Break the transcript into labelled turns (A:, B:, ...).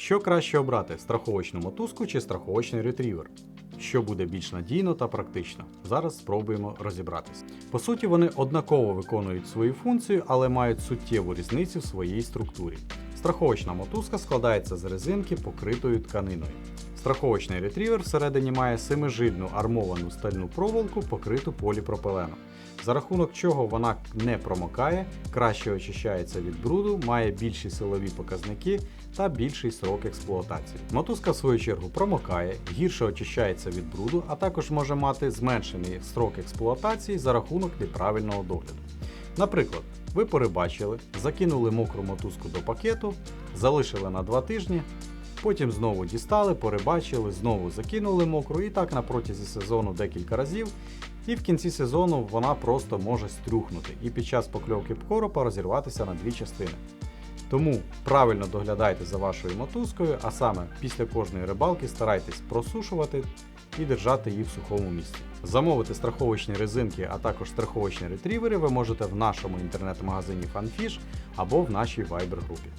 A: Що краще обрати страховочну мотузку чи страховочний ретрівер? Що буде більш надійно та практично? Зараз спробуємо розібратись. По суті, вони однаково виконують свою функцію, але мають суттєву різницю в своїй структурі. Страховочна мотузка складається з резинки, покритою тканиною. Страховочний ретрівер всередині має семижильну армовану стальну проволоку, покриту поліпропиленом. За рахунок чого вона не промокає, краще очищається від бруду, має більші силові показники та більший срок експлуатації. Мотузка, в свою чергу, промокає, гірше очищається від бруду, а також може мати зменшений срок експлуатації за рахунок неправильного догляду. Наприклад, ви перебачили, закинули мокру мотузку до пакету, залишили на 2 тижні, потім знову дістали, перебачили, знову закинули мокру і так на протязі сезону декілька разів. І в кінці сезону вона просто може стрюхнути і під час покльовки коропа розірватися на дві частини. Тому правильно доглядайте за вашою мотузкою, а саме після кожної рибалки старайтесь просушувати і держати її в сухому місці. Замовити страховочні резинки, а також страховочні ретрівери ви можете в нашому інтернет-магазині FanFish або в нашій Viber групі.